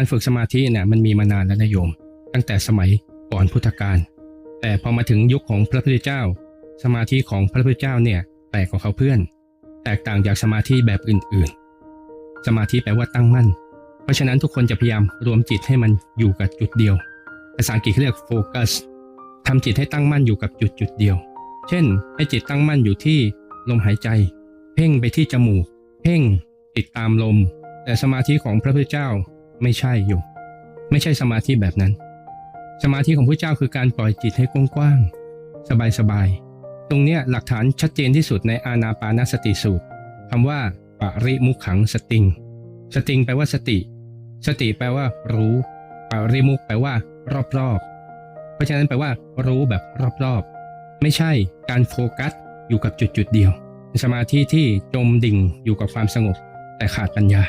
การฝึกสมาธิเนี่ยมันมีมานานแล้วนะโยม ตั้งแต่สมัยก่อนพุทธกาลแต่พอมาถึงยุคของพระพุทธเจ้า สมาธิของพระพุทธเจ้าเนี่ยแปลกกว่าเขาเพื่อน แตกต่างจากสมาธิแบบอื่นๆ สมาธิแปลว่าตั้งมั่น เพราะฉะนั้นทุกคนจะพยายามรวมจิตให้มันอยู่กับจุดเดียว ภาษาอังกฤษเขาเรียกโฟกัสทำจิตให้ตั้งมั่นอยู่กับจุดจุดเดียว เช่น ให้จิตตั้งมั่นอยู่ที่ลมหายใจ เพ่งไปที่จมูก เพ่งติดตามลม แต่สมาธิของพระพุทธเจ้า ไม่ใช่โยมไม่ใช่สมาธิแบบนั้น สมาธิของพระเจ้าคือการปล่อยจิตให้กว้างๆสบายๆตรงเนี้ยหลักฐานชัดเจนที่สุดในอานาปานสติสูตรคำว่าปริมุขขังสติง สติงแปลว่าสติ สติแปลว่า รู้ปริมุขแปลว่า รอบๆ เพราะฉะนั้นแปลว่า รู้แบบรอบๆ ไม่ใช่การโฟกัสอยู่กับจุดจุดๆเดียวเป็นสมาธิที่จมดิ่งอยู่กับความสงบ แต่ขาดปัญญา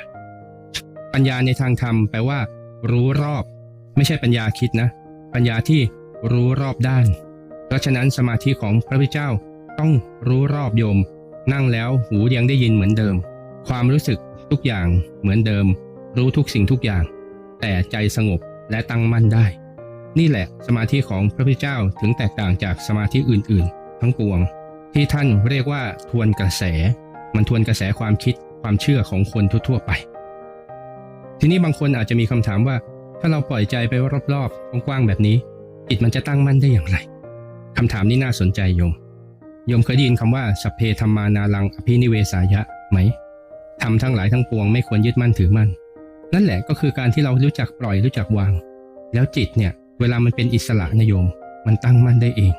ปัญญาในทางธรรมแปลว่า รู้รอบ ไม่ใช่ปัญญาคิดนะ ปัญญาที่รู้รอบด้าน เพราะฉะนั้นสมาธิของพระพุทธเจ้าต้องรู้รอบโยม นั่งแล้วหูยังได้ยินเหมือนเดิม ความรู้สึกทุกอย่างเหมือนเดิม รู้ทุกสิ่งทุกอย่าง แต่ใจสงบและตั้งมั่นได้ นี่แหละสมาธิของพระพุทธเจ้าถึงแตกต่างจากสมาธิอื่นๆ ทั้งปวง ที่ท่านเรียกว่าทวนกระแส มันทวนกระแสความคิดความเชื่อของคนทั่วๆไป ทีนี้บางคนอาจจะมีคำถามว่า ถ้าเราปล่อยใจไปรอบๆกว้างๆแบบนี้ จิตมันจะตั้งมั่นได้อย่างไรคำถามนี้น่าสนใจโยม โยมเคยได้ยินคำว่าสัพเพธรรมานารังอภินิเวสายะไหมทำทั้งหลายทั้งปวงไม่ควรยึดมั่นถือมั่น นั่นแหละก็คือการที่เรารู้จักปล่อยรู้จักวาง แล้วจิตเนี่ยเวลามันเป็นอิสระนะโยม มันตั้งมั่นได้เอง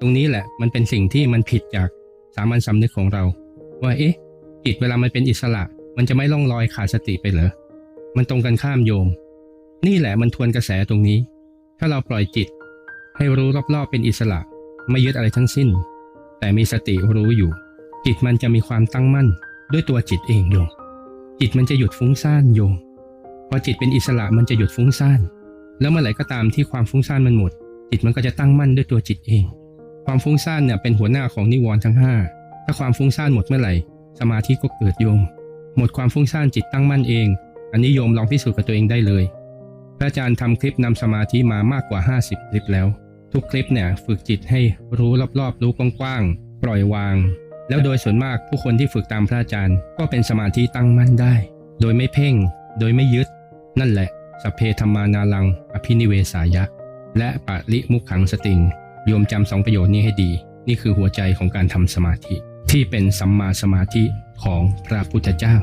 ตรงนี้แหละมันเป็นสิ่งที่มันผิดจากสามัญสำนึกของเรา ว่าเอ๊ะจิตเวลามันเป็นอิสระ มันจะไม่ล่องลอยขาดสติไปเหรอ มันตรงกันข้ามโยม นี่แหละมันทวนกระแสตรงนี้ ถ้าเราปล่อยจิต ให้รู้รอบๆเป็นอิสระ ไม่ยึดอะไรทั้งสิ้น แต่มีสติรู้อยู่ จิตมันจะมีความตั้งมั่นด้วยตัวจิตเองโยม จิตมันจะหยุดฟุ้งซ่านโยม พอจิตเป็นอิสระมันจะหยุดฟุ้งซ่าน แล้วเมื่อไหร่ก็ตามที่ความฟุ้งซ่านมันหมด จิตมันก็จะตั้งมั่นด้วยตัวจิตเอง ความฟุ้งซ่านเนี่ยเป็นหัวหน้าของนิวรณ์ทั้งห้าถ้าความฟุ้งซ่านหมดเมื่อไหร่ สมาธิก็เกิดโยม หมดความฟุ้งซ่านจิตตั้งมั่นเอง อันนี้โยมลองพิสูจน์กับตัวเองได้เลย พระอาจารย์ทำคลิปนำสมาธิมามากกว่า 50 คลิปแล้ว ทุกคลิปเนี่ยฝึกจิตให้รู้รอบๆ รู้กว้างๆ ปล่อยวาง แล้วโดยส่วนมากผู้คนที่ฝึกตามพระอาจารย์ ก็เป็นสมาธิตั้งมั่นได้ โดยไม่เพ่ง โดยไม่ยึด นั่นแหละสัพเพธรรมานารัง อภินิเวสายะ และปะริมุขขังสติงโยมจำสองประโยชน์นี้ให้ดี นี่คือหัวใจของการทำสมาธิ ที่เป็นสัมมาสมาธิของพระพุทธเจ้า